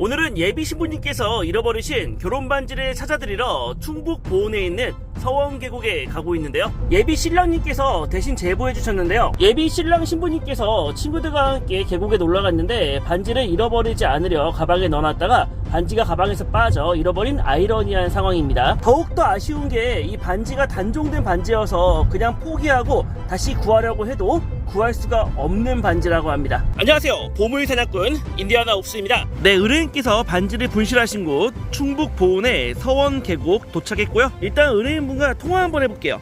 오늘은 예비 신부님께서 잃어버리신 결혼 반지를 찾아드리러 충북 보은에 있는 서원 계곡에 가고 있는데요. 예비 신랑님께서 대신 제보해 주셨는데요. 예비 신랑 신부님께서 친구들과 함께 계곡에 놀러 갔는데 반지를 잃어버리지 않으려 가방에 넣어놨다가 반지가 가방에서 빠져 잃어버린 아이러니한 상황입니다. 더욱더 아쉬운 게 이 반지가 단종된 반지여서 그냥 포기하고 다시 구하려고 해도 구할 수가 없는 반지라고 합니다. 안녕하세요. 보물 사냥꾼 인디아나 옥수입니다. 네, 의뢰인께서 반지를 분실하신 곳 충북 보은의 서원 계곡 도착했고요. 일단 의뢰인분과 통화 한번 해볼게요.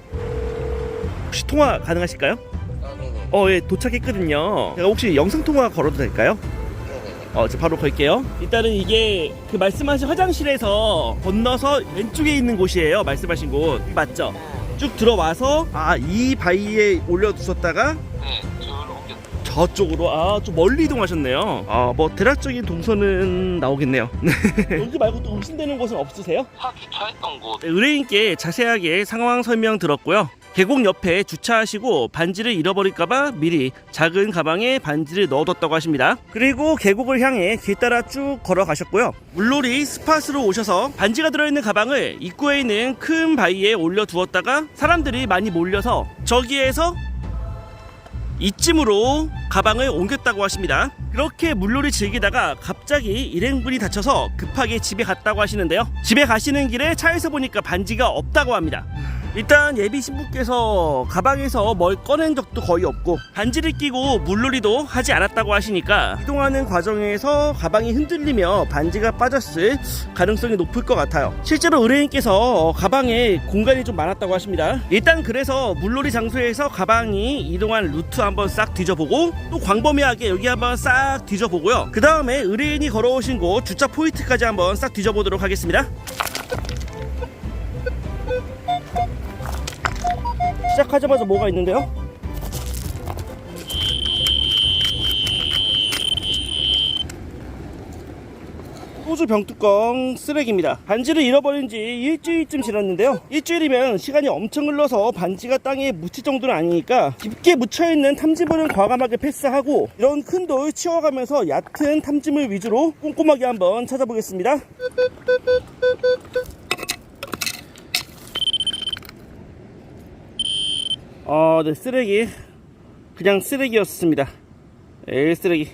혹시 통화 가능하실까요? 아. 어, 예, 도착했거든요. 제가 혹시 영상 통화 걸어도 될까요? 네네. 어, 저 바로 걸게요. 일단은 이게 그 말씀하신 화장실에서 건너서 왼쪽에 있는 곳이에요. 말씀하신 곳. 맞죠? 쭉 들어와서 아, 이 바위에 올려두셨다가 네, 옮겼. 저쪽으로 아, 좀 멀리 이동하셨네요. 아, 뭐 대략적인 동선은 나오겠네요. 여기 말고 또 의심되는 곳은 없으세요? 차 주차했던 곳. 네, 의뢰인께 자세하게 상황 설명 들었고요. 계곡 옆에 주차하시고 반지를 잃어버릴까봐 미리 작은 가방에 반지를 넣어뒀다고 하십니다. 그리고 계곡을 향해 길 따라 쭉 걸어가셨고요. 물놀이 스팟으로 오셔서 반지가 들어있는 가방을 입구에 있는 큰 바위에 올려두었다가 사람들이 많이 몰려서 저기에서 이쯤으로 가방을 옮겼다고 하십니다. 그렇게 물놀이 즐기다가 갑자기 일행분이 다쳐서 급하게 집에 갔다고 하시는데요. 집에 가시는 길에 차에서 보니까 반지가 없다고 합니다. 일단 예비 신부께서 가방에서 뭘 꺼낸 적도 거의 없고 반지를 끼고 물놀이도 하지 않았다고 하시니까 이동하는 과정에서 가방이 흔들리며 반지가 빠졌을 가능성이 높을 것 같아요. 실제로 의뢰인께서 가방에 공간이 좀 많았다고 하십니다. 일단 그래서 물놀이 장소에서 가방이 이동한 루트 한번 싹 뒤져보고 또 광범위하게 여기 한번 싹 뒤져보고요. 그 다음에 의뢰인이 걸어오신 곳 주차 포인트까지 한번 싹 뒤져보도록 하겠습니다. 시작하자마자 뭐가 있는데요? 소주 병뚜껑 쓰레기입니다. 반지를 잃어버린 지 일주일쯤 지났는데요. 일주일이면 시간이 엄청 흘러서 반지가 땅에 묻힐 정도는 아니니까 깊게 묻혀있는 탐지물은 과감하게 패스하고 이런 큰 돌 치워가면서 얕은 탐지물 위주로 꼼꼼하게 한번 찾아보겠습니다. 어, 네, 쓰레기. 그냥 쓰레기였습니다. 에 쓰레기.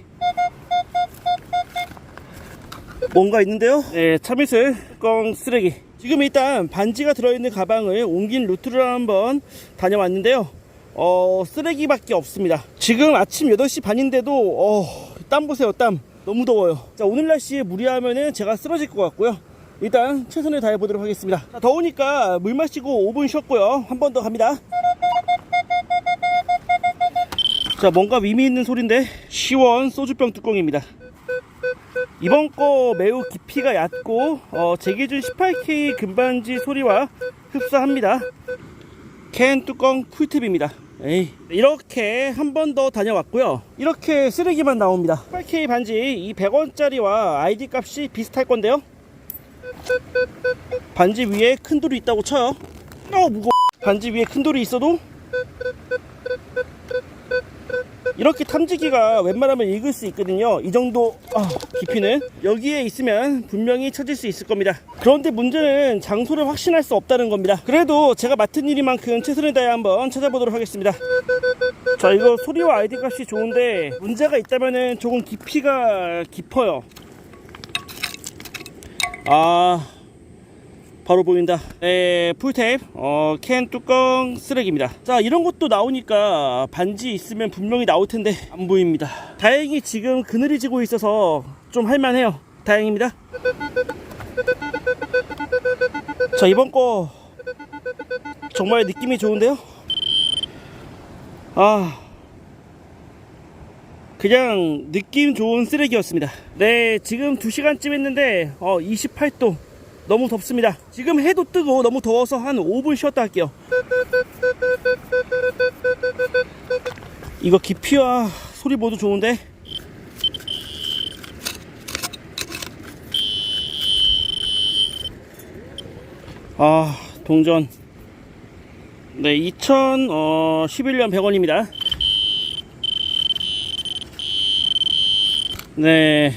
뭔가 있는데요? 네, 참이슬 뚜껑 쓰레기. 지금 일단 반지가 들어있는 가방을 옮긴 루트를 한번 다녀왔는데요. 어, 쓰레기밖에 없습니다. 지금 아침 8시 반인데도, 어, 땀 보세요, 땀. 너무 더워요. 자, 오늘 날씨에 무리하면은 제가 쓰러질 것 같고요. 일단 최선을 다해보도록 하겠습니다. 자, 더우니까 물 마시고 5분 쉬었고요. 한 번 더 갑니다. 자 뭔가 의미 있는 소리인데 시원 소주병 뚜껑입니다. 이번 거 매우 깊이가 얕고 어, 제 기준 18K 금반지 소리와 흡사합니다. 캔 뚜껑 쿨팁입니다. 에이. 이렇게 한 번 더 다녀왔고요. 이렇게 쓰레기만 나옵니다. 18K 반지 이 100원짜리와 ID 값이 비슷할 건데요. 반지 위에 큰 돌이 있다고 쳐요. 어 무거워. 반지 위에 큰 돌이 있어도 이렇게 탐지기가 웬만하면 읽을 수 있거든요. 이 정도 아, 깊이는. 여기에 있으면 분명히 찾을 수 있을 겁니다. 그런데 문제는 장소를 확신할 수 없다는 겁니다. 그래도 제가 맡은 일이만큼 최선을 다해 한번 찾아보도록 하겠습니다. 자 이거 소리와 아이디 값이 좋은데 문제가 있다면 조금 깊이가 깊어요. 아 바로 보인다. 네, 풀테이프, 어, 캔 뚜껑 쓰레기입니다. 자, 이런 것도 나오니까 반지 있으면 분명히 나올 텐데 안 보입니다. 다행히 지금 그늘이 지고 있어서 좀 할만해요. 다행입니다. 자, 이번 거 정말 느낌이 좋은데요? 아, 그냥 느낌 좋은 쓰레기였습니다. 네, 지금 2시간쯤 했는데 어, 28도. 너무 덥습니다. 지금 해도 뜨고 너무 더워서 한 5분 쉬었다 할게요. 이거 깊이와 소리 모두 좋은데 아 동전 네 2011년 100원입니다 네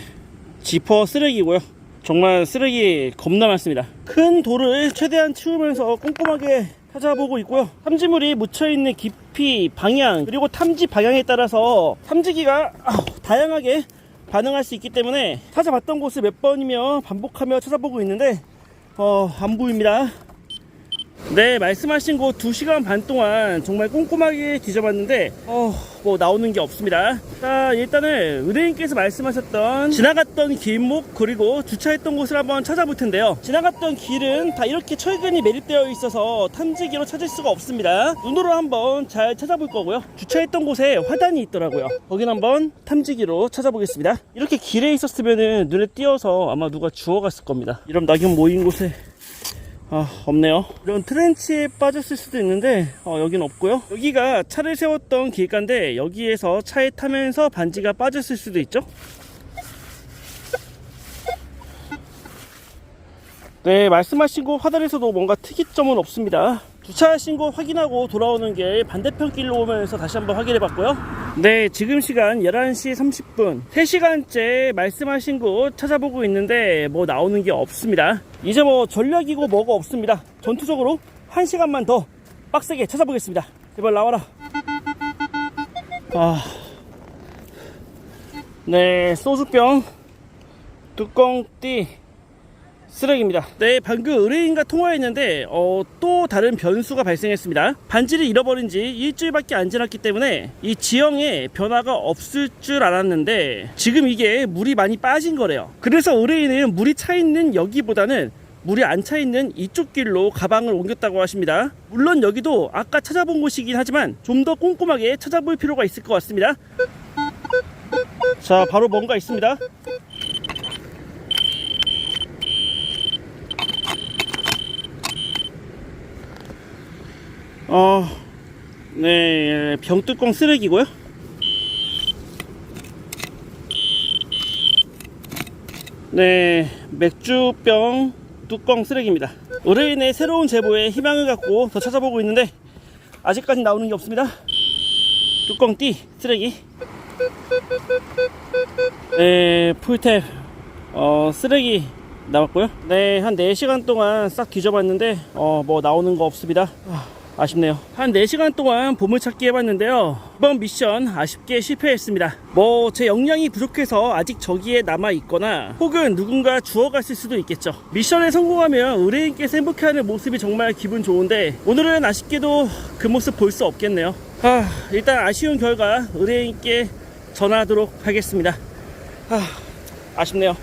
지퍼 쓰레기고요. 정말 쓰레기 겁나 많습니다. 큰 돌을 최대한 치우면서 꼼꼼하게 찾아보고 있고요. 탐지물이 묻혀있는 깊이, 방향, 그리고 탐지 방향에 따라서 탐지기가 다양하게 반응할 수 있기 때문에 찾아봤던 곳을 몇 번이며 반복하며 찾아보고 있는데 어, 안 보입니다. 네, 말씀하신 곳 2시간 반 동안 정말 꼼꼼하게 뒤져봤는데, 어, 뭐 나오는 게 없습니다. 자, 일단은 의뢰인께서 말씀하셨던 지나갔던 길목 그리고 주차했던 곳을 한번 찾아볼 텐데요. 지나갔던 길은 다 이렇게 철근이 매립되어 있어서 탐지기로 찾을 수가 없습니다. 눈으로 한번 잘 찾아볼 거고요. 주차했던 곳에 화단이 있더라고요. 거긴 한번 탐지기로 찾아보겠습니다. 이렇게 길에 있었으면 눈에 띄어서 아마 누가 주워갔을 겁니다. 이런 낙엽 모인 곳에 아 없네요. 이런 트렌치에 빠졌을 수도 있는데 어, 여긴 없고요. 여기가 차를 세웠던 길가인데 여기에서 차에 타면서 반지가 빠졌을 수도 있죠? 네 말씀하신 곳 화단에서도 뭔가 특이점은 없습니다. 주차하신 곳 확인하고 돌아오는 게 반대편 길로 오면서 다시 한번 확인해 봤고요. 네 지금 시간 11시 30분. 3시간째 말씀하신 곳 찾아보고 있는데 뭐 나오는 게 없습니다 이제 뭐 전략이고 뭐가 없습니다. 전투적으로 1시간만 더 빡세게 찾아보겠습니다. 제발 나와라. 아... 네 소주병 뚜껑 띠 쓰레기입니다. 네, 방금 의뢰인과 통화했는데 어, 또 다른 변수가 발생했습니다. 반지를 잃어버린 지 일주일밖에 안 지났기 때문에 이 지형에 변화가 없을 줄 알았는데 지금 이게 물이 많이 빠진 거래요. 그래서 의뢰인은 물이 차 있는 여기보다는 물이 안 차 있는 이쪽 길로 가방을 옮겼다고 하십니다. 물론 여기도 아까 찾아본 곳이긴 하지만 좀 더 꼼꼼하게 찾아볼 필요가 있을 것 같습니다. 자, 바로 뭔가 있습니다. 어, 네, 병뚜껑 쓰레기고요. 네, 맥주병 뚜껑 쓰레기입니다. 의뢰인의 새로운 제보에 희망을 갖고 더 찾아보고 있는데 아직까지 나오는 게 없습니다. 뚜껑 띠 쓰레기. 네, 풀탭 어, 쓰레기 나왔고요. 네, 한 4시간 동안 싹 뒤져봤는데 어, 뭐 나오는 거 없습니다. 아, 아쉽네요. 한 4시간 동안 보물찾기 해봤는데요. 이번 미션 아쉽게 실패했습니다. 뭐 제 역량이 부족해서 아직 저기에 남아있거나 혹은 누군가 주워갔을 수도 있겠죠. 미션에 성공하면 의뢰인께서 행복해하는 모습이 정말 기분 좋은데 오늘은 아쉽게도 그 모습 볼 수 없겠네요. 아, 일단 아쉬운 결과 의뢰인께 전화하도록 하겠습니다. 아, 아쉽네요.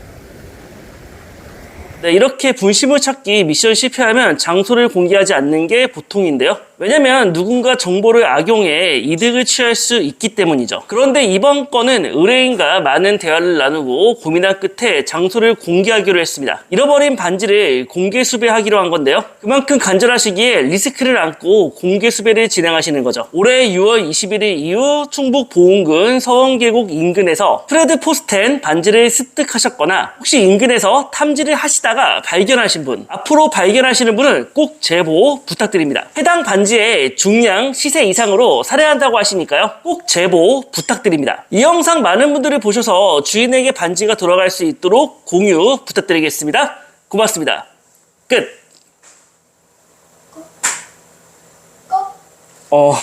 네, 이렇게 분심을 찾기 미션 실패하면 장소를 공개하지 않는 게 보통인데요. 왜냐면 누군가 정보를 악용해 이득을 취할 수 있기 때문이죠. 그런데 이번 건은 의뢰인과 많은 대화를 나누고 고민한 끝에 장소를 공개하기로 했습니다. 잃어버린 반지를 공개 수배하기로 한 건데요. 그만큼 간절하시기에 리스크를 안고 공개 수배를 진행하시는 거죠. 올해 6월 21일 이후 충북 보은군 서원계곡 인근에서 프레드 포스텐 반지를 습득하셨거나 혹시 인근에서 탐지를 하시다가 발견하신 분 앞으로 발견하시는 분은 꼭 제보 부탁드립니다. 해당 반지 의 중량 시세 이상으로 살해한다고 하시니까요. 꼭 제보 부탁드립니다. 이 영상 많은 분들이 보셔서 주인에게 반지가 돌아갈 수 있도록 공유 부탁드리겠습니다. 고맙습니다. 끝. 어.